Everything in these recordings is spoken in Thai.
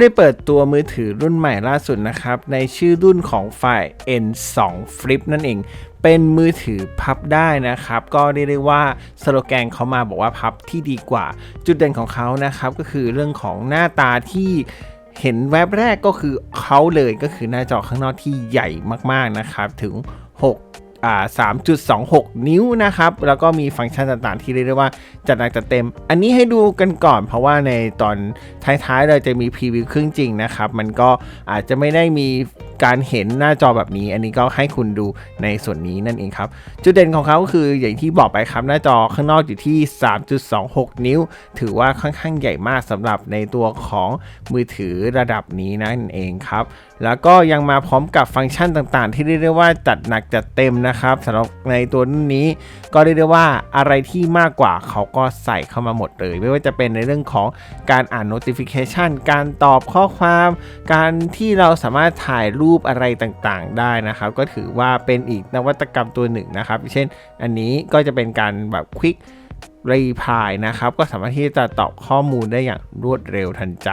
ได้เปิดตัวมือถือรุ่นใหม่ล่าสุดนะครับ ในชื่อรุ่นของฝ่าย N2 Flip นั่นเอง เป็นมือถือพับได้นะครับ ก็เรียกได้ว่าสโลแกนเขามาบอกว่าพับที่ดีกว่า จุดเด่นของเขานะครับ ก็คือเรื่องของหน้าตาที่เห็นแวบแรกก็คือเขาเลยก็คือหน้าจอข้างนอกที่ใหญ่มากๆนะครับ ถึง อ่า3.26 นิ้วนะครับ แล้วก็มีฟังก์ชันต่างๆ ที่เรียกได้ว่าจัดหนักจัดเต็ม อันนี้ให้ดูกันก่อน เพราะว่าในตอนท้ายๆ เราจะมีพรีวิวครึ่งจริงนะครับ มันก็อาจจะไม่ได้มี การเห็นหน้าจอแบบนี้ อันนี้ก็ให้คุณดูในส่วนนี้นั่นเองครับ จุดเด่นของเขาก็คืออย่างที่บอกไปครับหน้าจอข้างนอกอยู่ที่ 3.26 นิ้ว ถือว่าค่อนข้างใหญ่มากสำหรับในตัวของมือถือระดับนี้นั่นเองครับ แล้วก็ยังมาพร้อมกับฟังก์ชันต่างๆ ที่เรียกได้ว่าจัดหนักจัดเต็มนะครับสำหรับในตัวนี้ ก็เรียกได้ว่าอะไรที่มากกว่าเขาก็ใส่เข้ามาหมดเลย ไม่ว่าจะเป็นในเรื่องของการอ่าน notification การตอบข้อความ การที่เราสามารถถ่ายรูปูปอะไรต่างๆ ได้นะครับ ก็ถือว่าเป็นอีกนวัตกรรมตัวหนึ่งนะครับ เช่น อันนี้ก็จะเป็นการแบบ quick รีพายนะครับ ก็สามารถที่จะตอบข้อมูลได้อย่างรวดเร็วทันใจ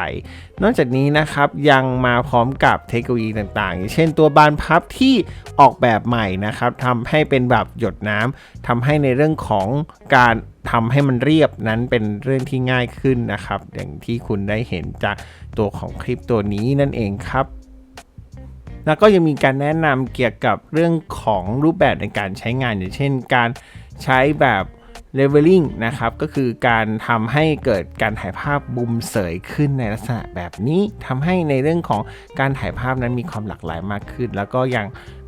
นอกจากนี้นะครับยังมาพร้อมกับเทคโนโลยีต่างๆ อย่างเช่นตัวบานพับที่ออกแบบใหม่นะครับทำให้เป็นแบบหยดน้ำทำให้ในเรื่องของการทำให้มันเรียบนั้นเป็นเรื่องที่ง่ายขึ้นนะครับ อย่างที่คุณได้เห็นจากตัวของคลิปตัวนี้นั่นเองครับ แล้วก็ยังมีการแนะนำเกี่ยวกับเรื่องของรูปแบบในการใช้งาน อย่างเช่น การใช้แบบ leveling นะครับ ก็คือการทำให้เกิดการถ่ายภาพมุมเสยขึ้นในลักษณะแบบนี้ทำให้ในเรื่องของการถ่ายภาพนั้นมีความหลากหลายมากขึ้น แล้วก็ยัง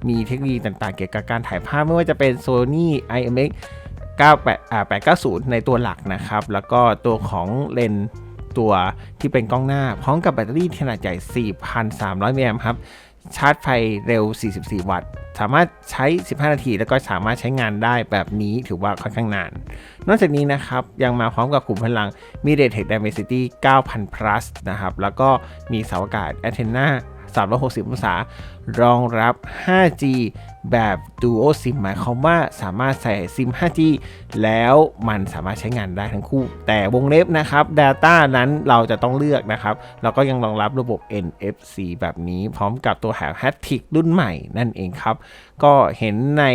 มีเทคโนโลยีต่างๆ เกี่ยวกับการถ่ายภาพไม่ว่าจะเป็น Sony IMX 98890 ในตัวหลักนะครับ แล้วก็ตัวของเลนส์ตัวที่เป็นกล้องหน้า พร้อมกับแบตเตอรี่ขนาดใหญ่ 4,300มิลลิแอมครับ ชาร์จไฟเร็ว 44 วัตต์ สามารถใช้ 15 นาที แล้วก็สามารถใช้งานได้แบบนี้ถือว่าค่อนข้างนาน นอกจากนี้นะครับ ยังมาพร้อมกับขุมพลัง MediaTek Dimensity 9000 plus นะครับ แล้วก็มีเสาอากาศ Antenna 360 องศารองรับ 5G แบบ Duo SIM หมายความว่าสามารถใส่ซิม 5G แล้วมันสามารถใช้งานได้ทั้งคู่ แต่วงเล็บนะครับ Data นั้นเราจะต้องเลือกนะครับ แล้วก็ยังรองรับระบบ NFC แบบนี้พร้อมกับตัวแหง Haptic รุ่นใหม่นั่นเองครับ ก็เห็นใน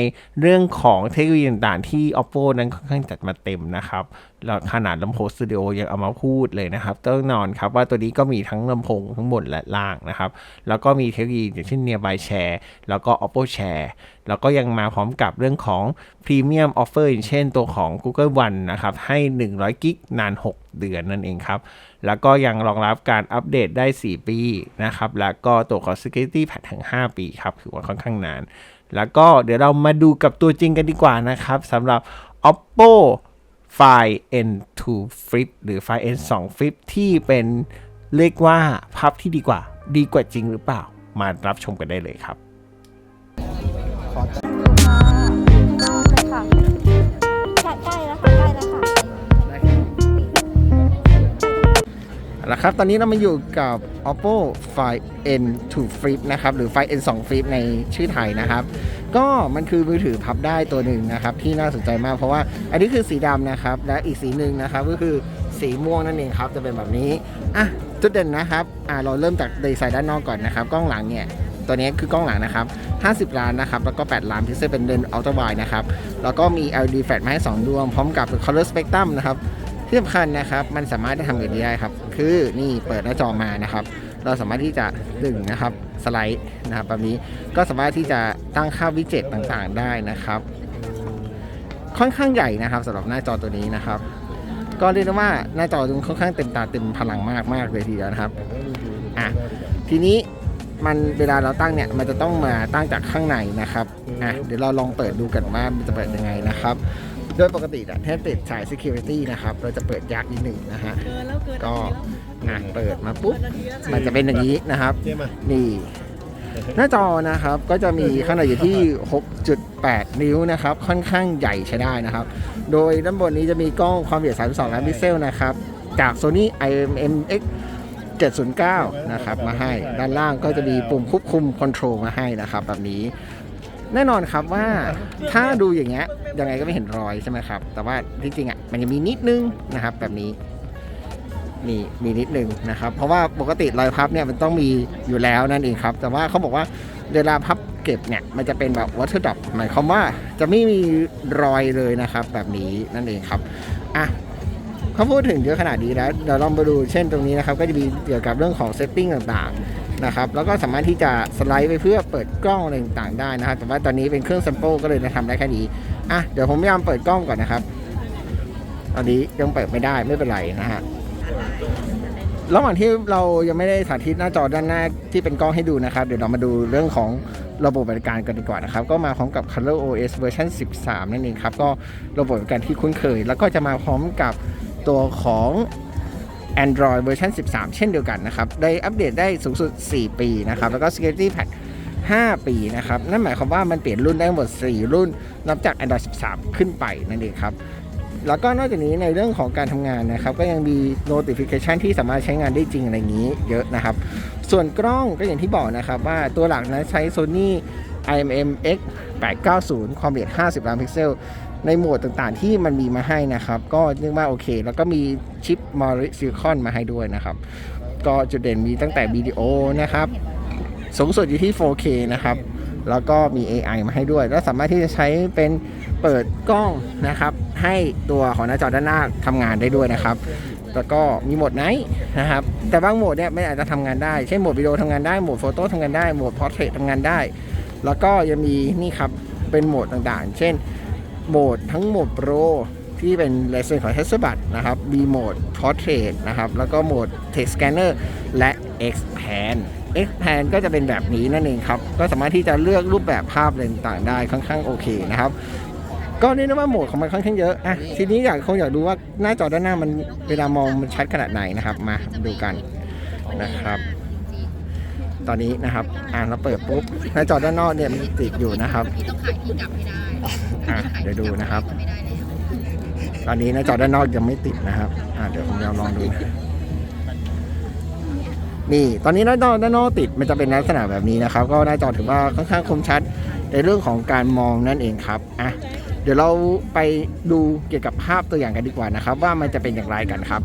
เรื่องของเทคโนโลยีต่างๆ ที่ Oppo นั้นค่อนข้างจัดมาเต็มนะครับแล้วขนาดลำโพงสตูดิโอยังเอามาพูดเลยนะครับต้องนอนครับว่าตัวนี้ก็มีทั้งลำโพงทั้งบนและล่างนะครับแล้วก็มีเทคโนโลยีอย่างเช่น Nearby Share แล้วก็ Oppo Share แล้วก็ยังมาพร้อมกับเรื่องของ Premium Offer อย่างเช่นตัวของ Google One นะครับ ให้ 100 กิกนาน 6 เดือนนั่นเองครับ แล้วก็ยังรองรับการอัปเดตได้ 4 ปีนะครับ แล้วก็ตัวของ Security Patch ถึง 5 ปีครับถือว่าค่อนข้างนาน แล้วก็เดี๋ยวเรามาดูกับตัวจริงกันดีกว่านะครับสำหรับ Oppo Find N2 Flip หรือ Find N2 Flip ที่เป็นเรียกว่าพับที่ดีกว่า ดีกว่าจริงหรือเปล่า มารับชมกันได้เลยครับค่ะใกล้แล้วค่ะใกล้แล้วค่ะแล้วครับ ตอนนี้เรามาอยู่กับ oppo find n2 flip นะครับ หรือ find n2 flip ในชื่อไทยนะครับ ก็มันคือมือถือพับได้ตัวหนึ่งนะครับ ที่น่าสนใจมากเพราะว่าอันนี้คือสีดำนะครับ และอีกสีหนึ่งนะครับก็คือ สีม่วงนั่นเองครับ จะเป็นแบบนี้อะจุดเด่นนะครับอะเราเริ่มจากดีไซน์ด้านนอกก่อนนะครับ กล้องหลังเนี่ยตัวนี้คือกล้องหลังนะครับ 50 ล้านนะครับ แล้วก็ 8 ล้านพิกเซลเป็นเลนส์อัลตร้าไวนะครับ แล้วก็มี LED flash มาให้ 2 ดวง พร้อมกับ color spectrum นะครับ ที่สำคัญนะครับ มันสามารถทำอย่างนี้ได้ครับ คือนี่เปิดหน้าจอมานะครับ เราสามารถที่จะดึงนะครับ สไลด์นะครับแบบนี้ ก็สามารถที่จะตั้งค่าวิดเจ็ตต่างๆ ได้นะครับ ค่อนข้างใหญ่นะครับสำหรับหน้าจอตัวนี้นะครับ ก็เรียกได้ว่าหน้าจอตัวนี้ค่อนข้างเต็มตาเต็มพลังมากมากๆเลยทีเดียวนะครับอะทีนี้มันเวลาเราตั้งเนี่ยมันจะต้องมาตั้งจากข้างในนะครับอะเดี๋ยวเราลองเปิดดูกันว่ามันจะเปิดยังไงนะครับ โดยปกติอะถ้าติดสาย security นะครับ เราจะเปิดยากนิดหนึ่งนะฮะก็อะเปิดมาปุ๊บมันจะเป็นอย่างนี้นะครับนี่ หน้าจอนะครับก็จะมีขนาดอยู่ที่ 6.8 นิ้วนะครับ ค่อนข้างใหญ่ใช้ได้นะครับ โดยด้านบนนี้จะมีกล้องความละเอียด 32 ล้านพิกเซลนะครับ จาก Sony IMX 709 นะครับมาให้ ด้านล่างก็จะมีปุ่มควบคุมคอนโทรลมาให้นะครับ แบบนี้แน่นอนครับว่าถ้าดูอย่างเงี้ยยังไงก็ไม่เห็นรอยใช่ไหมครับ แต่ว่าจริงๆอะมันจะมีนิดนึงนะครับแบบนี้ มีมีนิดนึงนะครับ เพราะว่าปกติรอยพับเนี่ยมันต้องมีอยู่แล้วนั่นเองครับ แต่ว่าเขาบอกว่าเวลาพับเก็บเนี่ยมันจะเป็นแบบวัตถุดับหมายความว่าจะไม่มีรอยเลยนะครับ แบบนี้นั่นเองครับอะเขาพูดถึงเยอะขนาดนี้แล้วเดี๋ยวลองมาดูเช่นตรงนี้นะครับ ก็จะมีเกี่ยวกับเรื่องของเซตติ้งต่างๆนะครับแล้วก็สามารถที่จะสไลด์ไปเพื่อเปิดกล้องอะไรต่างๆได้นะครับแต่ว่าตอนนี้เป็นเครื่องซ m ม l e ก็เลยจะทำได้แค่นี้อะเดี๋ยวผมพยายามเปิดกล้องก่อนนะครับตอนนี้ยังเปิดไม่ได้ไม่เป็นไรนะฮะ ระหว่างที่เรายังไม่ได้สาธิตหน้าจอด้านหน้าที่เป็นกล้องให้ดูนะครับ เดี๋ยวเรามาดูเรื่องของระบบบริการกันดีกว่านะครับ ก็มาพร้อมกับ Color OS เวอร์ชัน13 นั่นเองครับ ก็ระบบบริการที่คุ้นเคย แล้วก็จะมาพร้อมกับตัวของ Android เวอร์ชัน13 เช่นเดียวกันนะครับ ได้อัปเดตได้สูงสุด 4 ปีนะครับ แล้วก็ Security Patch 5 ปีนะครับ นั่นหมายความว่ามันเปลี่ยนรุ่นได้หมด 4 รุ่น นับจาก Android 13 ขึ้นไปนั่นเองครับ แล้วก็นอกจากนี้ในเรื่องของการทำงานนะครับ ก็ยังมี notification ที่สามารถใช้งานได้จริงอะไรอย่างนี้เยอะนะครับ ส่วนกล้องก็อย่างที่บอกนะครับ ว่าตัวหลักนะใช้ Sony IMX890 ความละเอียด 50 ล้านพิกเซล ในโหมดต่างๆที่มันมีมาให้นะครับ ก็เรียกว่าโอเค แล้วก็มีชิป m o r i s i l c o n มาให้ด้วยนะครับ ก็จุดเด่นมีตั้งแต่วิดีโอนะครับสูงสุดอยู่ที่ 4K นะครับ แล้วก็มี AI มาให้ด้วย แล้วสามารถที่จะใช้เป็นเปิดกล้องนะครับ ให้ตัวของหน้าจอด้านหน้าทำงานได้ด้วยนะครับแล้วก็มีโหมดไนท์นะครับ แต่บางโหมดเนี่ยไม่อาจจะทำงานได้ เช่นโหมดวิดีโอทำงานได้ โหมดโฟโต้ทำงานได้ โหมดพอร์เทรตทำงานได้ แล้วก็ยังมีนี่ครับ เป็นโหมดต่างๆ เช่น โหมดทั้งโหมดโปรที่เป็นเลเซนของเทสบัตนะครับ มีโหมด Portrait นะครับ แล้วก็โหมด Text Scanner และ Expand Expand ก็จะเป็นแบบนี้นั่นเองครับ ก็สามารถที่จะเลือกรูปแบบภาพอะไรต่างๆได้ค่อนข้างโอเคนะครับ ก็เรียกได้ว่าโหมดของมันค่อนข้างเยอะอะทีนี้อยากคงอยากดูว่าหน้าจอด้านหน้ามันเวลามองมันชัดขนาดไหนนะครับ มาดูกันนะครับ ตอนนี้นะครับ อ่าเราเปิดปุ๊บหน้าจอด้านนอกเนี่ยมันติดอยู่นะครับพี่ต้องขายที่กลับให้ได้อะเดี๋ยวดูนะครับไม่ได้แล้วตอนนี้หน้าจอด้านนอกยังไม่ติดนะครับอ่าเดี๋ยวผมจะลองดูนะนี่ ตอนนี้หน้าจอด้านนอกติดมันจะเป็นลักษณะแบบนี้นะครับ ก็หน้าจอถือว่าค่อนข้างคมชัดในเรื่องของการมองนั่นเองครับอะ เดี๋ยวเราไปดูเกี่ยวกับภาพตัวอย่างกันดีกว่านะครับ ว่ามันจะเป็นอย่างไรกันครับ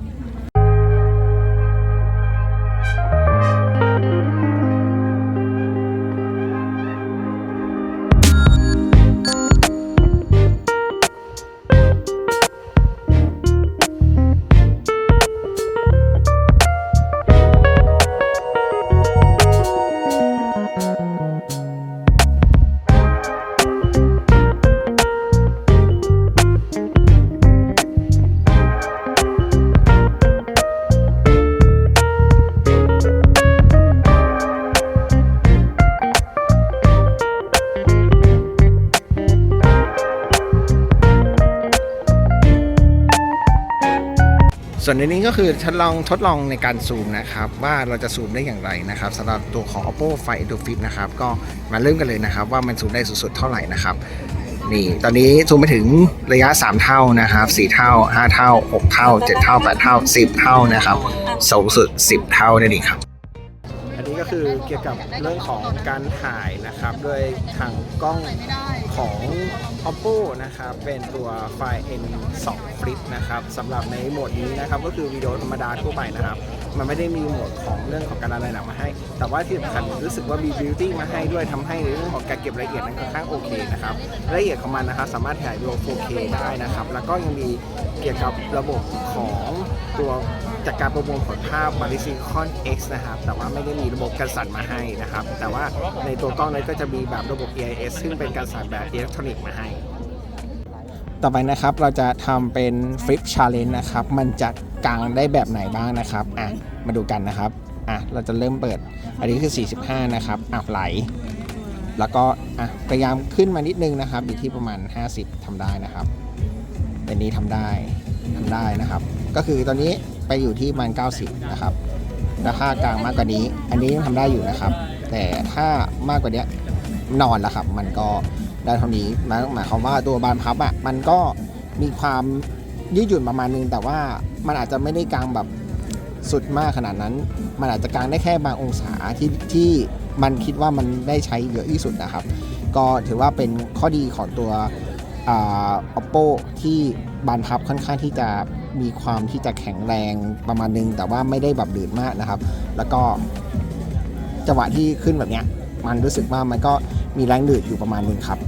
ส่วนในนี้ก็คือทดลองทดลองในการซูมนะครับ ว่าเราจะซูมได้อย่างไรนะครับสำหรับตัวของ oppo find Edo fit นะครับ ก็มาเริ่มกันเลยนะครับ ว่ามันซูมได้สุดๆเท่าไหร่นะครับนี่ตอนนี้ซูมไปถึงระยะ 3 เท่านะครับ 4 เท่า 5 เท่า 6 เท่า 7 เท่า 8 เท่า 10 เท่านะครับ สูงสุด 10 เท่านั่นเองครับ ก็คือเกี่ยวกับเรื่องของการถ่ายนะครับด้วยทางกล้องของ oppo นะครับเป็นตัวไฟล์ n 2 flip นะครับสำหรับในโหมดนี้นะครับก็คือวิดีโอธรรมดาทั่วไปนะครับ มันไม่ได้มีโหมดของเรื่องของการอะไรหนักมาให้ แต่ว่าที่สำคัญรู้สึกว่ามี beauty มาให้ด้วยทำให้ในเรื่องของการเก็บรายละเอียดนั้นค่อนข้างโอเคนะครับรายละเอียดของมันนะครับสามารถถ่ายวิดีโอ 4K ได้นะครับแล้วก็ยังมีเกี่ยวกับระบบของตัว จากการประมวลผลภาพ m a r i s i c o n X นะครับ แต่ว่าไม่ได้มีระบบการสั่นมาให้นะครับ แต่ว่าในตัวกล้องนั้นก็จะมีแบบระบบ EIS ซึ่งเป็นการสั่นแบบอิเล็กทรอนิกส์มาให้ ต่อไปนะครับเราจะทำเป็น Flip Challenge นะครับ มันจะกางได้แบบไหนบ้างนะครับอะมาดูกันนะครับอะเราจะเริ่มเปิด อันนี้คือ 45 นะครับอะไหล แล้วก็อะพยายามขึ้นมานิดนึงนะครับ อยู่ที่ประมาณ 50ทำได้นะครับอันนี้ทำได้ทำได้นะครับ ก็คือตอนนี้ ไปอยู่ที่มาณ90 นะครับแล้วถ้ากลางมากกว่านี้ อันนี้ยังทำได้อยู่นะครับ แต่ถ้ามากกว่านี้นอนแล้วครับ มันก็ได้เท่านี้หมายหมายความว่าตัวบานพับอะมันก็มีความยืดหยุ่นประมาณนึง แต่ว่ามันอาจจะไม่ได้กลางแบบสุดมากขนาดนั้น มันอาจจะกลางได้แค่บางองศาที่ที่มันคิดว่ามันได้ใช้เยอะที่สุดนะครับ ก็ถือว่าเป็นข้อดีของตัวอ่า oppo ที่บานพับค่อนข้างที่จะ มีความที่จะแข็งแรงประมาณนึง แต่ว่าไม่ได้แบบดืดมากนะครับ แล้วก็จังหวะที่ขึ้นแบบเนี้ยมันรู้สึกว่ามันก็มีแรงดืดอยู่ประมาณนึงครับ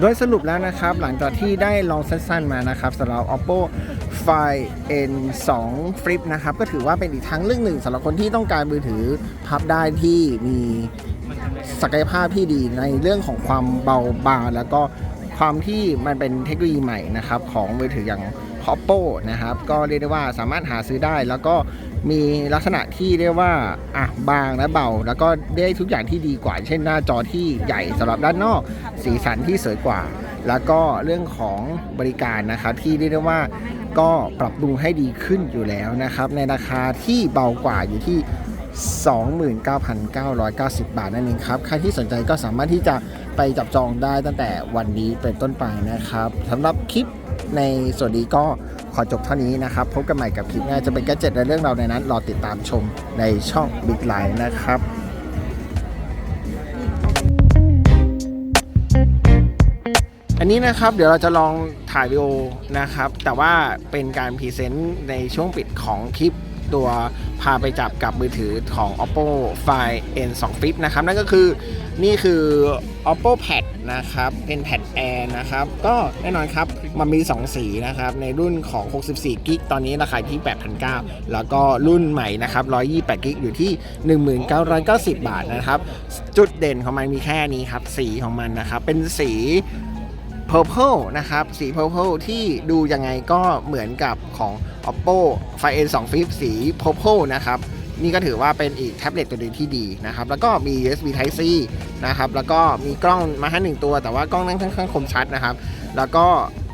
โดยสรุปแล้วนะครับ หลังจากที่ได้ลองสั้นๆมานะครับสำหรับ oppo find n 2 flip นะครับ ก็ถือว่าเป็นอีกทางเรื่องหนึ่งสำหรับคนที่ต้องการมือถือพับได้ที่มีศักยภาพที่ดีในเรื่องของความเบาบางแล้วก็ ความที่มันเป็นเทคโนโลยีใหม่นะครับของมือถืออย่าง oppo นะครับก็เรียกได้ว่าสามารถหาซื้อได้ แล้วก็มีลักษณะที่เรียกว่าอะบางและเบา แล้วก็ได้ทุกอย่างที่ดีกว่า เช่นหน้าจอที่ใหญ่สำหรับด้านนอก สีสันที่สวยกว่า แล้วก็เรื่องของบริการนะครับที่เรียกได้ว่าก็ปรับปรุงให้ดีขึ้นอยู่แล้วนะครับ ในราคาที่เบากว่าอยู่ที่ 29,990 บาทนั่นเองครับใครที่สนใจก็สามารถที่จะ ไปจับจองได้ตั้งแต่วันนี้เป็นต้นไปนะครับสำหรับคลิปในส่วนนี้ก็ขอจบเท่านี้นะครับ พบกันใหม่กับคลิปหน้าจะเป็นแกดเจ็ตและเรื่องราวในนั้น รอติดตามชมในช่อง Big Line นะครับอันนี้นะครับเดี๋ยวเราจะลองถ่ายวิดีโอนะครับ แต่ว่าเป็นการพรีเซนต์ในช่วงปิดของคลิป ตัวพาไปจับกับมือถือของ oppo find n 2 flip นะครับ นั่นก็คือนี่คือ oppo pad นะครับ เป็นแผ่น air นะครับ ก็แน่นอนครับ มันมี 2 สีนะครับ ในรุ่นของ 64กิกตอนนี้ราคาที่ 8,900 แล้วก็รุ่นใหม่นะครับ 128กิกอยู่ที่ 1990 บาทนะครับ จุดเด่นของมันมีแค่นี้ครับ สีของมันนะครับ เป็นสี purple นะครับ สี purple ที่ดูยังไงก็เหมือนกับของ oppo find n 2 flip สี purple นะครับ นี่ก็ถือว่าเป็นอีกแท็บเล็ตตัวหนึงที่ดีนะครับ แล้วก็มี USB Type C นะครับ แล้วก็มีกล้องมาให้หนึ่งตัว แต่ว่ากล้องนั้นค่อนข้างคมชัดนะครับ แล้วก็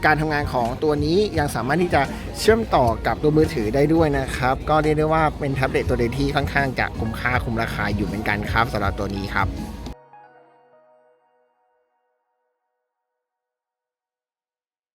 การทำงานของตัวนี้ยังสามารถที่จะเชื่อมต่อกับตัวมือถือได้ด้วยนะครับ ก็เรียกได้ว่าเป็นแท็บเล็ตตัวเดียวที่ค่อนข้างจะคุ้มค่าคุ้มราคาอยู่เหมือนกันครับสำหรับตัวนี้ครับ